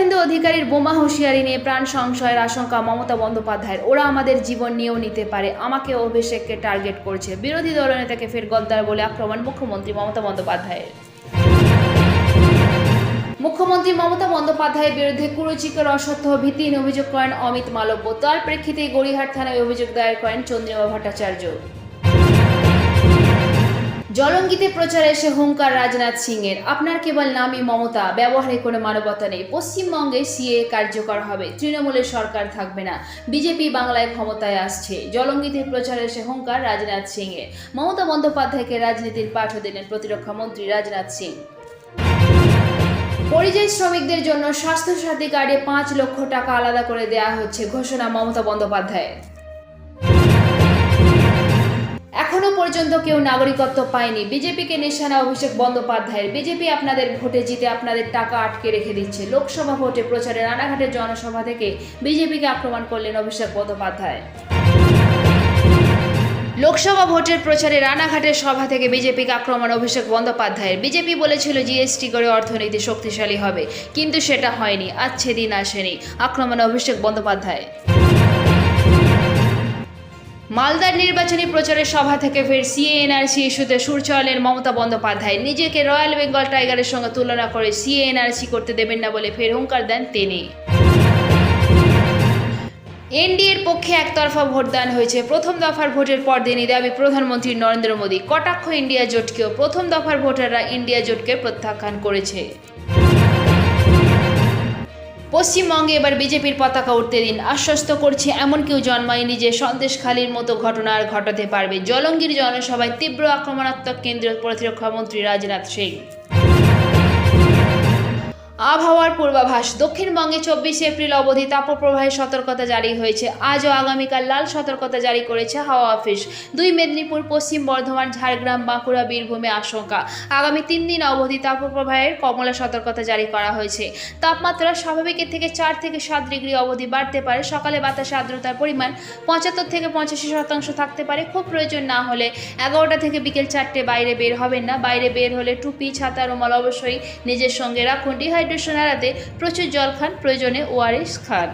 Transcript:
শুভেন্দু অধিকারীর বোমা হুঁশিয়ারি নিয়ে প্রাণ সংশয়ের আশঙ্কা মমতা বন্দ্যোপাধ্যায়ের। ওরা আমাদের জীবন নিয়েও নিতে পারে। আমাকে অভিষেককে টার্গেট করছে। বিরোধী দলনেতাকে ফের গদ্দার বলে আক্রমণ মুখ্যমন্ত্রী মমতা বন্দ্যোপাধ্যায়ের। মুখ্যমন্ত্রী মমতা বন্দ্যোপাধ্যায়ের বিরুদ্ধে কুরুচিকর, অসত্য ভিত্তিহীন অভিযোগ করেন অমিত মালব্য। তার প্রেক্ষিতে গড়িহাট থানায় অভিযোগ দায়ের করেন চন্দ্রিমা ভট্টাচার্য। জলঙ্গিতে প্রচারে এসে হুঙ্কার রাজনাথ সিং এর আপনার কেবল নামই মমতা, ব্যবহারে কোনো মানবতা নেই। পশ্চিমবঙ্গে সিএ কার্যকর হবে, তৃণমূলের সরকার থাকবে না। বিজেপি বাংলায় ক্ষমতায় আসছে। জলঙ্গিতে প্রচারে এসে হুঙ্কার রাজনাথ সিং এর মমতা বন্দ্যোপাধ্যায়কে রাজনীতির পাঠ দিলেন প্রতিরক্ষা মন্ত্রী রাজনাথ সিং। পরিযায়ী শ্রমিকদের জন্য স্বাস্থ্যসাথী কার্ডে পাঁচ লক্ষ টাকা আলাদা করে দেওয়া হচ্ছে ঘোষণা মমতা বন্দ্যোপাধ্যায়ের। পর্যন্ত কেউ নাগরিকত্ব পায়নি। বিজেপিকে নিশানা অভিষেক বন্দ্যোপাধ্যায়ের। বিজেপি আপনাদের ভোটে জিতে আপনাদের টাকা আটকে রেখে দিচ্ছে। লোকসভা ভোটে প্রচারে রানাঘাটের জনসভা থেকে বিজেপিকে আক্রমণ করলেন অভিষেক বন্দ্যোপাধ্যায়। লোকসভা ভোটের প্রচারে রানাঘাটের সভা থেকে বিজেপিকে আক্রমণ অভিষেক বন্দ্যোপাধ্যায়ের। বিজেপি বলেছিল, জিএসটি করে অর্থনীতি শক্তিশালী হবে। কিন্তু সেটা হয়নি। আচ্ছে দিন আসেনি আক্রমণ অভিষেক বন্দ্যোপাধ্যায়। মালদার নির্বাচনী প্রচারের সভা থেকে ফের সিএএনআরসি ইস্যুতে সুর চলেন মমতা বন্দ্যোপাধ্যায়। নিজেকে রয়্যাল বেঙ্গল টাইগারের সঙ্গে তুলনা করে সিএএনআরসি করতে দেবেন না বলে ফের হুঙ্কার দেন তিনি। এনডিএর পক্ষে একতরফা ভোটদান হয়েছে। প্রথম দফার ভোটের পর দিনই দাবি প্রধানমন্ত্রী নরেন্দ্র মোদী। কটাক্ষ ইন্ডিয়া জোটকেও প্রথম দফার ভোটাররা ইন্ডিয়া জোটকে প্রত্যাখ্যান করেছে। পশ্চিমবঙ্গে এবার বিজেপির পতাকা উঠতে দিন আশ্বস্ত করছে এমন কেউ জন্মায়নি যে সন্দেশখালীর মতো ঘটনা আর ঘটাতে পারবে। জলঙ্গির জনসভায় তীব্র আক্রমণাত্মক কেন্দ্রীয় প্রতিরক্ষা মন্ত্রী রাজনাথ সিং। আবহাওয়ার পূর্বাভাস। দক্ষিণবঙ্গে চব্বিশে এপ্রিল অবধি তাপপ্রবাহের সতর্কতা জারি হয়েছে। আজ ও আগামীকাল লাল সতর্কতা জারি করেছে হাওয়া অফিস। দুই মেদিনীপুর, পশ্চিম বর্ধমান, ঝাড়গ্রাম, বাঁকুড়া বীরভূমে আশঙ্কা। আগামী তিন দিন অবধি তাপপ্রবাহের কমলা সতর্কতা জারি করা হয়েছে। তাপমাত্রা স্বাভাবিকের থেকে চার থেকে সাত ডিগ্রি অবধি বাড়তে পারে। সকালে বাতাসে আর্দ্রতার পরিমাণ পঁচাত্তর থেকে পঁচাশি শতাংশ থাকতে পারে। খুব প্রয়োজন না হলে এগারোটা থেকে বিকেল চারটে বাইরে বের হবেন না। বাইরে বের হলে টুপি, ছাতা, রুমাল অবশ্যই নিজের সঙ্গে রাখুন। ডিহাইড্রেশন এড়াতে প্রচুর জল খান প্রয়োজনে ওআরএস খান।